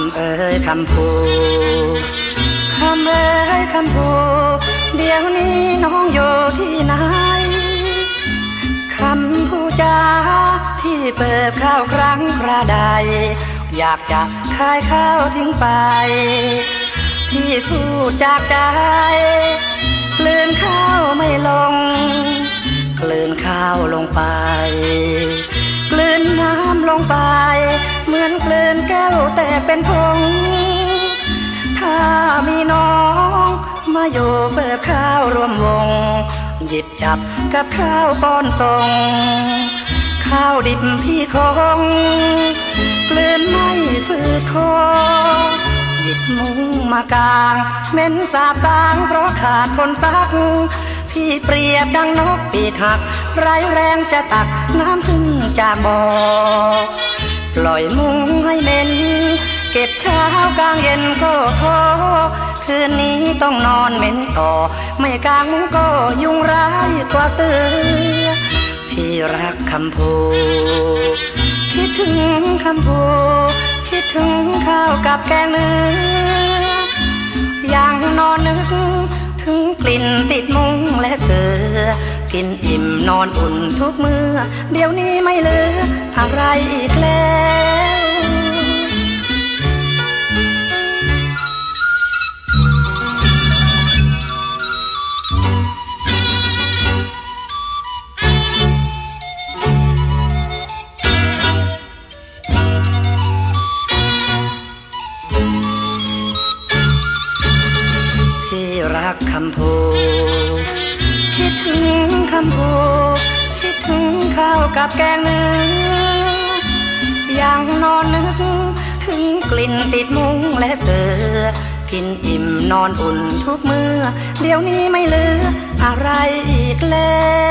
ำเอ้ยคำพูคำเอ้ยคำพูเดี๋ยวนี้น้องอยู่ที่ไหนคำพูจาที่เปิดข้าวครั้งคราใด อยากจะขายข้าวทิ้งไปที่พูดจากใจกลืนข้าวไม่ลงกลืนข้าวลงไปกลืนน้ำลงไป เป็นพงถ้ามีน้อง มาอยู่เปิดข้าวรวมวง หยิบจับกับข้าวป้อนส่ง ข้าวดิบพี่คงกลืนไม่ฝืดคอหยิบมุ้งมากางเหม็นสาบสางเพราะขาดคนซักพี่เปรียบดังนกปีกหัก ไรแรงจะตักน้ำขึ้นจากบ่อ ปล่อยมุ้งให้เหม็น เก็บเช้ากลางเย็นก็ท้อคืนนี้ต้องนอนเหม็นต่อ ไม่กลางมุ้งก็ยุงร้ายกว่าเสือพี่รักคำพูคิดถึงคำพูคิดถึงข้าวกับแกงเนื้อย่างนอนนึกถึงกลิ่นติดมือ กินอิ่มนอนอุ่นทุกมือเดี๋ยวนี้ไม่เหลืออะไรอีกแล้วพี่รักคำพู คิดถึงคำพูคิดถึงข้าวกับแกงเนื้ออย่างนอนนึก ถึงกลิ่นติดมุ้งและเสือ กินอิ่มนอนอุ่นทุกมือเดี๋ยวนี้ไม่เหลืออะไรอีกแล้ว